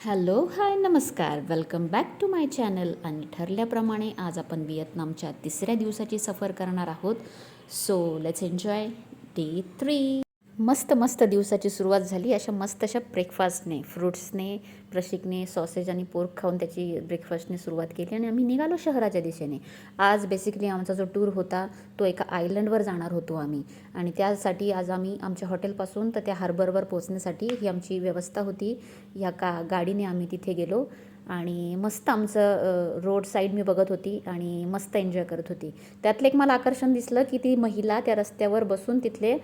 Hello hi नमस्कार. Welcome back to my channel आणि ठरल्याप्रमाणे आज आपण व्हिएतनामच्या तिसऱ्या दिवसाची सफर करणार आहोत. So let's enjoy day three मस्त मस्त दिवसाची सुरुवात झाली. अशा मस्त अशा ब्रेकफास्टने फ्रुट्सने प्रशिकने सॉसेज आणि पोर्क खाऊन त्याची ब्रेकफास्टने सुरुवात केली आणि आम्ही निघालो शहराच्या दिशेने. आज बेसिकली आमचा जो टूर होता तो एका आयलंडवर जाणार होतो आम्ही. आणि त्यासाठी आज आम्ही आमच्या हॉटेलपासून तर त्या हार्बरवर पोचण्यासाठी ही आमची व्यवस्था होती. ह्या का गाडीने आम्ही तिथे गेलो. आणि मस्त आमचं रोड साईड मी बघत होती आणि मस्त एन्जॉय करत होती. त्यातलं एक मला आकर्षण दिसलं की ती महिला त्या रस्त्यावर बसून तिथले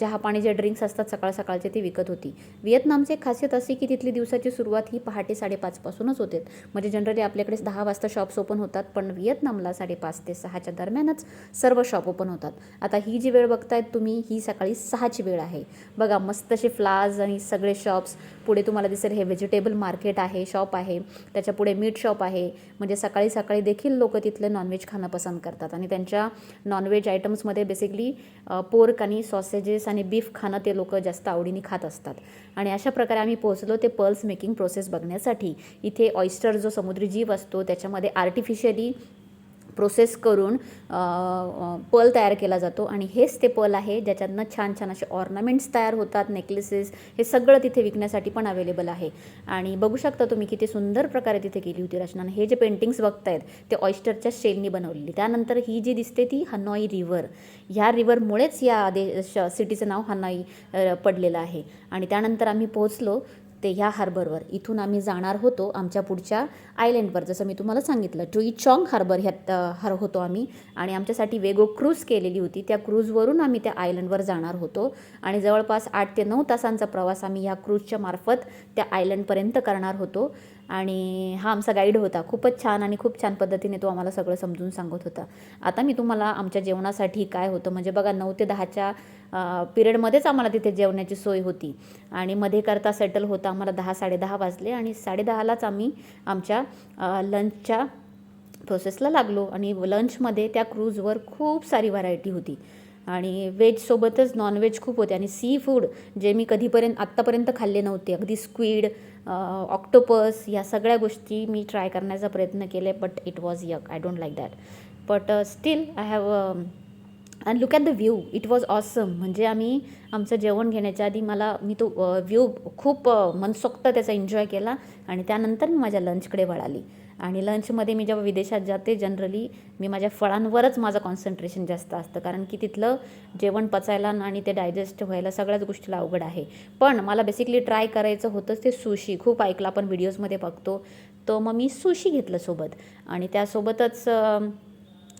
चहा पाणी जे ड्रिंक्स असतात सकाळ सकाळचे ती विकत होती. व्हिएतनामची एक खासियत अशी की तिथली दिवसाची सुरुवात ही पहाटे साडेपाचपासूनच होते. म्हणजे जनरली आपल्याकडे दहा वाजता शॉप्स ओपन होतात पण व्हिएतनामला साडेपाच ते सहाच्या दरम्यानच सर्व शॉप ओपन होतात. आता ही जी वेळ बघतायत तुम्ही ही सकाळी सहाची वेळ आहे. बघा मस्त असे फ्लावर्स आणि सगळे शॉप्स पुढे तुम्हाला दिसेल हे व्हेजिटेबल मार्केट आहे शॉप आहे. त्याच्या पुढे मीट शॉप आहे. म्हणजे सकाळी सकाळी देखील लोक तिथले नॉनव्हेज खाणं पसंत करतात. आणि त्यांच्या नॉनव्हेज आयटम्समध्ये बेसिकली पोर्क आणि सॉसेजेस आणि बीफ खाणं ते लोक जास्त आवडीने खात असतात. आणि अशा प्रकारे आम्ही पोहोचलो ते पर्ल्स मेकिंग प्रोसेस बघण्यासाठी. इथे ऑइस्टर जो समुद्री जीव असतो त्याच्यामध्ये आर्टिफिशियली प्रोसेस करून पल तयार केला जातो. आणि हेच ते पल आहे ज्याच्यातनं छान छान असे ऑर्नामेंट्स तयार होतात नेकलेसेस हे सगळं तिथे विकण्यासाठी पण अवेलेबल आहे. आणि बघू शकता तुम्ही किती सुंदर प्रकारे तिथे केली होती रचना. हे जे पेंटिंग्स बघतायत ते ऑइस्टरच्या शेलनी बनवलेली. त्यानंतर ही जी दिसते ती हनॉई रिव्हर ह्या रिव्हरमुळेच या देश सिटीचं नाव हनॉई पडलेलं आहे. आणि त्यानंतर आम्ही पोहोचलो. ते ह्या हार्बरवर इथून आम्ही जाणार होतो आमच्या पुढच्या आयलँडवर जसं मी तुम्हाला सांगितलं टुई चॉंग हार्बर ह्यात हर होतो आम्ही. आणि आमच्यासाठी वेगो क्रूज केलेली होती. त्या क्रूजवरून आम्ही त्या आयलंडवर जाणार होतो. आणि जवळपास आठ ते नऊ तासांचा प्रवास आम्ही ह्या क्रूजच्या मार्फत त्या आयलंडपर्यंत करणार होतो. आणि हा आमचा गाईड होता. खूपच छान आणि खूप छान पद्धतीने तो आम्हाला सगळं समजून सांगत होता. आता मी तुम्हाला आमच्या जेवणासाठी काय होतं म्हणजे बघा नऊ ते दहाच्या पिरियडमध्येच आम्हाला तिथे जेवणाची सोय होती. आणि मध्ये करता सेटल होता आम्हाला दहा साडेदहा वाजले आणि साडेदहालाच आम्ही आमच्या लंचच्या प्रोसेसला लागलो. आणि लंचमध्ये त्या क्रूजवर खूप सारी व्हरायटी होती. आणि व्हेजसोबतच नॉनव्हेज खूप होते. आणि सी फूड जे मी कधीपर्यंत आत्तापर्यंत खाल्ले नव्हते. अगदी स्क्वीड ऑक्टोपस या सगळ्या गोष्टी मी ट्राय करण्याचा प्रयत्न केले but it was yuck I don't like that but still I have and look at the view it was awesome म्हणजे आम्ही आमचं जेवण घेण्याच्या आधी मला मी तो व्ह्यू खूप मनसोक्त त्याचा एन्जॉय केला आणि त्यानंतर मी माझ्या लंचकडे वळाली. आणि लंचमध्ये मी जेव्हा विदेशात जाते जनरली मी माझ्या फळांवरच माझं कॉन्सन्ट्रेशन जास्त असतं. कारण की तिथलं जेवण पचायला आणि ते डायजेस्ट व्हायला सगळ्याच गोष्टीला अवघड आहे. पण मला बेसिकली ट्राय करायचं होतं ते सुशी खूप ऐकलं आपण व्हिडिओजमध्ये बघतो. तर मग मी सुशी घेतलं सोबत. आणि त्यासोबतच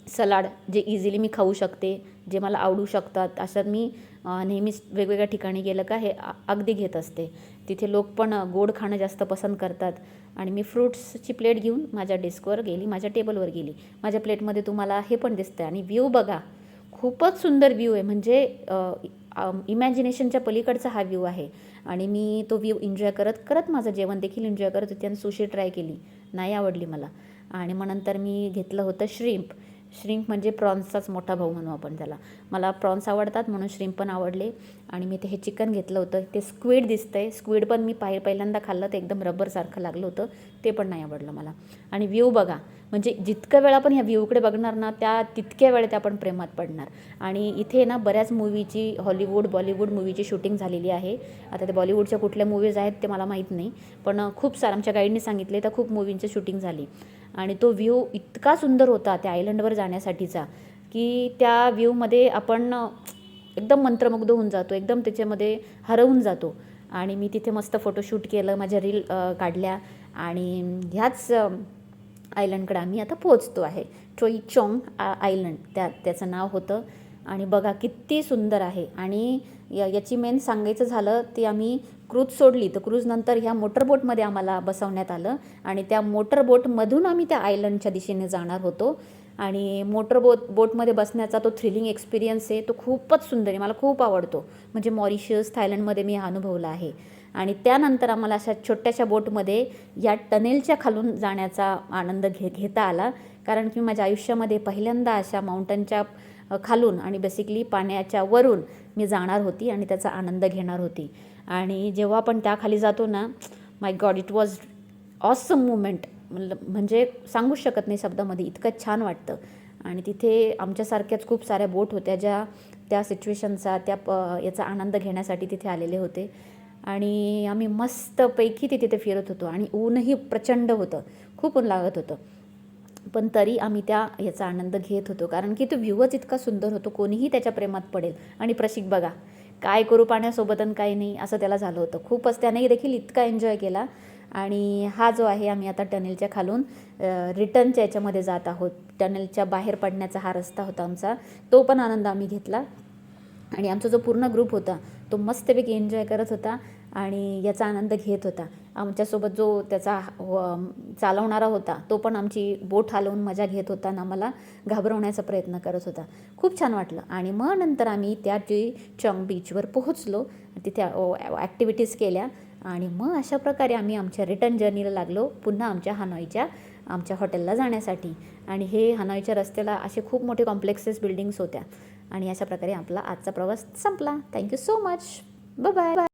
सलाड जे इझिली मी खाऊ शकते जे मला आवडू शकतात असं मी नेहमीच वेगवेगळ्या ठिकाणी गेलं का हे अगदी घेत असते. तिथे लोक पण गोड खाणं जास्त पसंत करतात. आणि मी फ्रूट्सची प्लेट घेऊन माझ्या डेस्कवर गेली माझ्या टेबलवर गेली. माझ्या प्लेटमध्ये तुम्हाला हे पण दिसतं आणि व्ह्यू बघा खूपच सुंदर व्ह्यू आहे. म्हणजे इमॅजिनेशनच्या पलीकडचा हा व्ह्यू आहे. आणि मी तो व्ह्यू एन्जॉय करत करत माझं जेवण देखील एन्जॉय करत होते आणि सुशी ट्राय केली. नाही आवडली मला. आणि मग नंतर मी घेतलं होतं श्रिम्प. श्रिंक म्हणजे प्रॉन्सचाच मोठा भाऊ म्हणू आपण त्याला. मला प्रॉन्स आवडतात म्हणून श्रिंक पण आवडले. आणि मी ते हे चिकन घेतलं होतं. ते स्क्विड आहे स्क्विड पण मी पाहि पहिल्यांदा खाल्लं. ते एकदम रबरसारखं लागलं होतं. ते पण नाही आवडलं मला. आणि व्ह्यू बघा. म्हणजे जितकं वेळ आपण ह्या व्ह्यूकडे बघणार ना त्या तितक्या वेळेत आपण प्रेमात पडणार. आणि इथे ना बऱ्याच मूवीची हॉलिवूड बॉलिवूड मूवीची शूटिंग झालेली आहे. आता ते बॉलिवूडच्या कुठल्या मूवीज आहेत ते मला माहीत नाही. पण खूप सार आमच्या गाईडने सांगितले तर खूप मूवींची शूटिंग झाली. आणि तो व्ह्यू इतका सुंदर होता त्या आयलंडवर जाण्यासाठीचा की त्या व्ह्यूमध्ये आपण एकदम मंत्रमुग्ध होऊन जातो एकदम त्याच्यामध्ये हरवून जातो. आणि मी तिथे मस्त फोटोशूट केलं माझ्या रील काढल्या. आणि ह्याच आयलंडकडे आम्ही आता पोहोचतो आहे. ट्रोई चॉंग आयलंड त्या त्याचं नाव होतं. आणि बघा किती सुंदर आहे. आणि या याची मेन सांगायचं झालं ते आम्ही क्रूज सोडली. तर क्रूजनंतर ह्या मोटरबोटमध्ये आम्हाला बसवण्यात आलं आणि त्या मोटरबोटमधून आम्ही त्या आयलंडच्या दिशेने जाणार होतो. आणि मोटरबोट बोटमध्ये बसण्याचा तो थ्रिलिंग एक्सपिरियन्स आहे. तो खूपच सुंदर आहे. मला खूप आवडतो. म्हणजे मॉरिशियस थायलंडमध्ये मी हा अनुभवला आहे. आणि त्यानंतर आम्हाला अशा छोट्याशा बोटमध्ये या टनेलच्या खालून जाण्याचा आनंद घे घेता आला. कारण की माझ्या आयुष्यामध्ये पहिल्यांदा अशा माउंटनच्या खालून आणि बेसिकली पाण्याच्या वरून मी जाणार होती आणि त्याचा आनंद घेणार होती. आणि जेव्हा आपण त्याखाली जातो ना my god it was awesome moment म्हणजे सांगूच शकत नाही शब्दामध्ये इतकं छान वाटतं. आणि तिथे आमच्यासारख्याच खूप साऱ्या बोट होत्या ज्या त्या सिच्युएशनचा त्या प याचा आनंद घेण्यासाठी तिथे आलेले होते. आणि आम्ही मस्तपैकी ते तिथे फिरत होतो आणि ऊनही प्रचंड होतं. खूप ऊन लागत होतं. पण तरी आम्ही त्या याचा आनंद घेत होतो. कारण की तो व्ह्यूवच इतका सुंदर होतो कोणीही त्याच्या प्रेमात पडेल. आणि प्रशिक बघा काय करू पाण्यासोबत आणि काही नाही असं त्याला झालं होतं. खूपच त्यानेही देखील इतका एन्जॉय केला. आणि हा जो आहे आम्ही आता टनेलच्या खालून रिटर्नच्या याच्यामध्ये जात आहोत. टनेलच्या बाहेर पडण्याचा हा रस्ता होता आमचा. तो पण आनंद आम्ही घेतला. आणि आमचा जो पूर्ण ग्रुप होता तो मस्तपैकी एन्जॉय करत होता आणि याचा आनंद घेत होता. आमच्यासोबत जो त्याचा चालवणारा होता तो पण आमची बोट हलवून मजा घेत होता आणि आम्हाला घाबरवण्याचा प्रयत्न करत होता. खूप छान वाटलं. आणि मग नंतर आम्ही त्या जी चॉंग बीचवर पोहोचलो तिथे ॲक्टिव्हिटीज केल्या. आणि मग अशा प्रकारे आम्ही आमच्या रिटर्न जर्नीला लागलो पुन्हा आमच्या हनॉईच्या आमच्या हॉटेलला जाण्यासाठी. आणि हे हनॉईच्या रस्त्याला असे खूप मोठे कॉम्प्लेक्सेस बिल्डिंग्स होत्या. आणि अशा प्रकारे आपला आजचा प्रवास संपला. Thank you so much bye bye